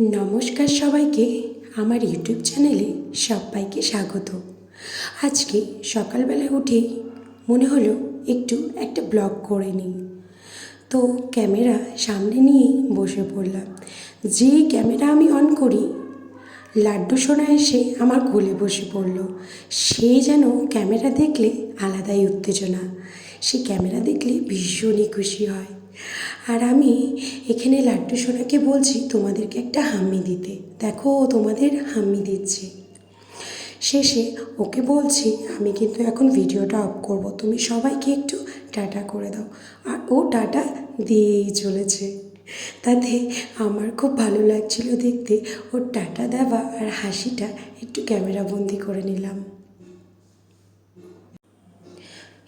নমস্কার সবাইকে, আমার ইউটিউব চ্যানেলে সবাইকে স্বাগত। আজকে সকালবেলায় উঠেই মনে হলো একটু একটা ব্লগ করে নিই। তো ক্যামেরা সামনে নিয়েই বসে পড়লাম। যে ক্যামেরা আমি অন করি, লাড্ডু সোনা এসে আমার কোলে বসে পড়ল। সে যেন ক্যামেরা দেখলে আলাদাই উত্তেজনা। সে ক্যামেরা দেখলে ভীষণই খুশি হয়। আর আমি এখানে লাড্ডু সোনাকে বলছি, তোমাদেরকে একটা হাম্মি দিতে। দেখো, ও তোমাদের হাম্মি দিচ্ছে। শেষে ওকে বলছি, আমি কিন্তু এখন ভিডিওটা অফ করব, তুমি সবাইকে একটু টাটা করে দাও। আর ও টাটা দিয়েই চলেছে। তাতে আমার খুব ভালো লাগছিল দেখতে ওর টাটা দেওয়া আর হাসিটা একটু ক্যামেরাবন্দি করে নিলাম।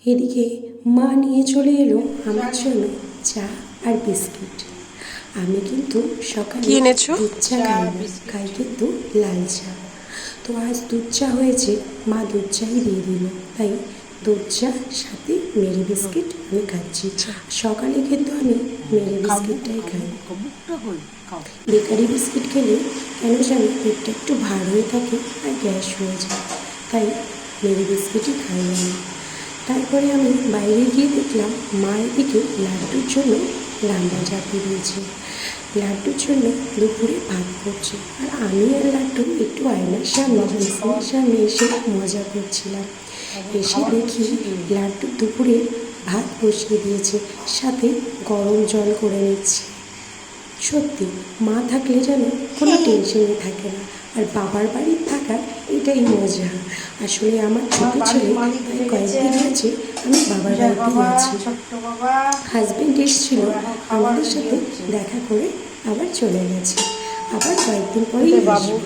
এদিকে মা নিয়ে চলে এলো আমার জন্য। চা আর বিস্কিট। আমি কিন্তু সকালে এনেছো? দুধ চা খাই না খাই কিন্তু লাল চা। তো আজ দুধ চা হয়েছে মা দুধ চাই দিয়ে দিল। তাই দুধ চা সাথে মেরি বিস্কিট আমি খাচ্ছি। সকালে কিন্তু আমি মেরি বিস্কিটটাই খাই। বেকারি বিস্কিট খেলে কেন জানি পেটটা একটু ভার হয়ে থাকে আর গ্যাস হয়ে যায়। তাই মেরি বিস্কিটই খাই আমি। তারপরে আমি বাইরে গিয়ে দেখলাম মা এদিকে লাড্ডুর জন্য রান্না চাপিয়ে দিয়েছে। লাড্ডুর জন্য দুপুরে ভাত করছে আর আমি আর লাড্ডু একটু আয়নার সামনে বিছানার সামনে এসে মজা করছিলাম। এসে দেখি লাড্ডু দুপুরে ভাত বসিয়ে দিয়েছে, সাথে গরম জল করে নিচ্ছে। সত্যি, মা থাকলে যেন কোনো টেনশনই থাকে না। আর বাবার বাড়ি থাকার এটাই মজা আসলে আমার ছোট ছেলে কয়েকদিন হয়েছে। আমি বাবার বাড়িতে গেছি হাজব্যান্ড এসেছিল আমাদের সাথে দেখা করে আবার চলে গেছে। আবার কয়েকদিন পরেই আসবে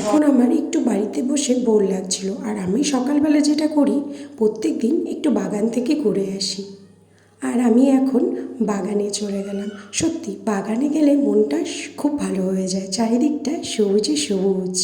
এখন আমার একটু বাড়িতে বসে বোর লাগছিল। আর আমি সকালবেলা যেটা করি প্রত্যেক দিন একটু বাগান থেকে ঘুরে আসি। আর আমি এখন বাগানে চলে গেলাম। সত্যি বাগানে গেলে মনটা খুব ভালো হয়ে যায়। চারিদিকটা সবুজে সবুজ।